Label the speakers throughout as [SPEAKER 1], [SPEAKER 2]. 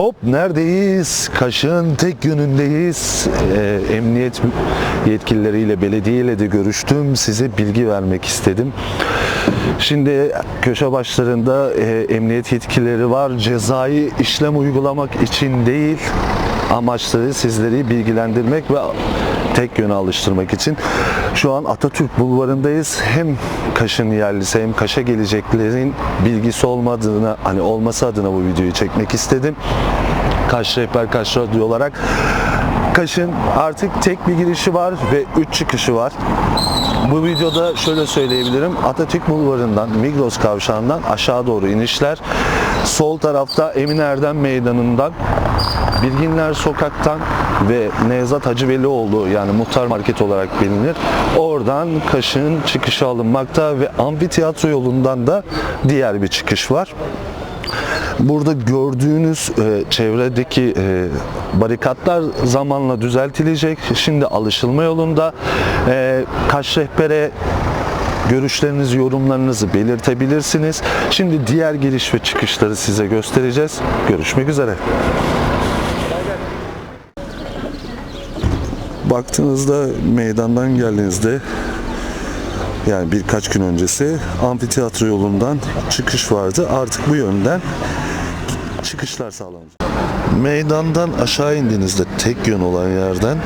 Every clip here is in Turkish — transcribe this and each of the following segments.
[SPEAKER 1] Hop neredeyiz? Kaş'ın tek yönündeyiz. Ee, emniyet yetkilileriyle, belediyeyle de görüştüm. Size bilgi vermek istedim. Şimdi köşe başlarında e, emniyet yetkilileri var. Cezai işlem uygulamak için değil, amaçları sizleri bilgilendirmek ve tek yöne alıştırmak için. Şu an Atatürk Bulvarı'ndayız. Hem Kaş'ın yerlisi hem Kaş'a geleceklerin bilgisi olmadığına, hani olması adına bu videoyu çekmek istedim. Kaş Rehber Kaş Radyo olarak. Kaş'ın artık tek bir girişi var ve 3 çıkışı var. Bu videoda şöyle söyleyebilirim. Atatürk Bulvarı'ndan, Migros Kavşağı'ndan aşağı doğru inişler. Sol tarafta Emin Erdem Meydanı'ndan Bilginler Sokak'tan ve Nevzat Hacıvelioğlu yani Muhtar Market olarak bilinir. Oradan Kaş'ın çıkışı alınmakta ve amfiteyatro yolundan da diğer bir çıkış var. Burada gördüğünüz e, çevredeki e, barikatlar zamanla düzeltilecek. Şimdi alışılma yolunda. E, Kaş rehbere görüşlerinizi, yorumlarınızı belirtebilirsiniz. Şimdi diğer giriş ve çıkışları size göstereceğiz. Görüşmek üzere. Baktığınızda meydandan geldiğinizde yani birkaç gün öncesi amfiteyatro yolundan çıkış vardı. Artık bu yönden çıkışlar sağlanacak. Meydandan aşağı indiğinizde tek yön olan yerden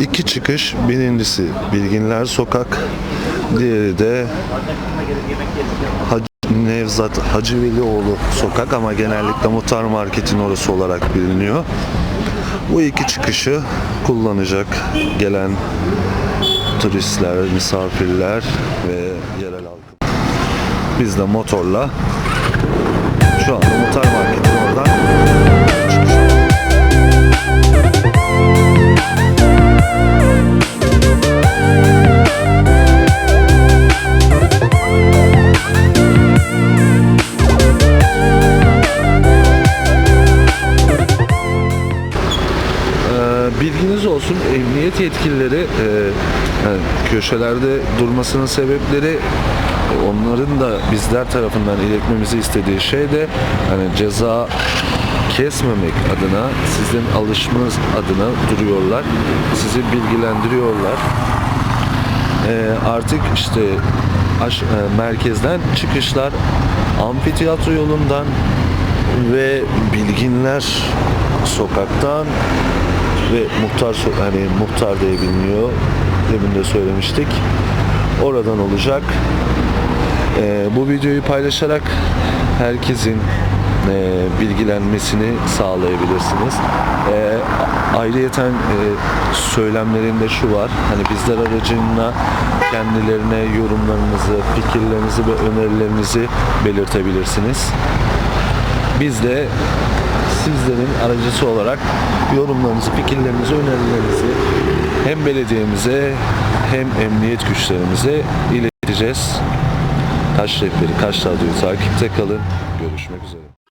[SPEAKER 1] iki çıkış. Birincisi Bilginler Sokak, diğeri de Hacı Nevzat Hacı Velioğlu Sokak ama genellikle Muhtar Market'in orası olarak biliniyor. Bu iki çıkışı kullanacak gelen turistler, misafirler ve yerel halk. Biz de motorla şu anda bilginiz olsun emniyet yetkilileri e, yani köşelerde durmasının sebepleri onların da bizler tarafından iletmemizi istediği şey de hani ceza kesmemek adına sizin alışmanız adına duruyorlar. Sizi bilgilendiriyorlar. Ee, artık işte aş- e, merkezden çıkışlar amfiteyatro yolundan ve bilginler sokaktan ve muhtar hani muhtar diye biliniyor demin de söylemiştik oradan olacak Ee, bu videoyu paylaşarak herkesin e, bilgilenmesini sağlayabilirsiniz. E, ayrıyeten e, söylemlerinde şu var. Hani bizler aracılığıyla kendilerine yorumlarınızı, fikirlerinizi ve önerilerinizi belirtebilirsiniz. Biz de sizlerin aracısı olarak yorumlarınızı, fikirlerinizi, önerilerinizi hem belediyemize hem emniyet güçlerimize ileteceğiz. Kaş Rehberi, Kaş Radyo'yu takipte kalın. Görüşmek üzere.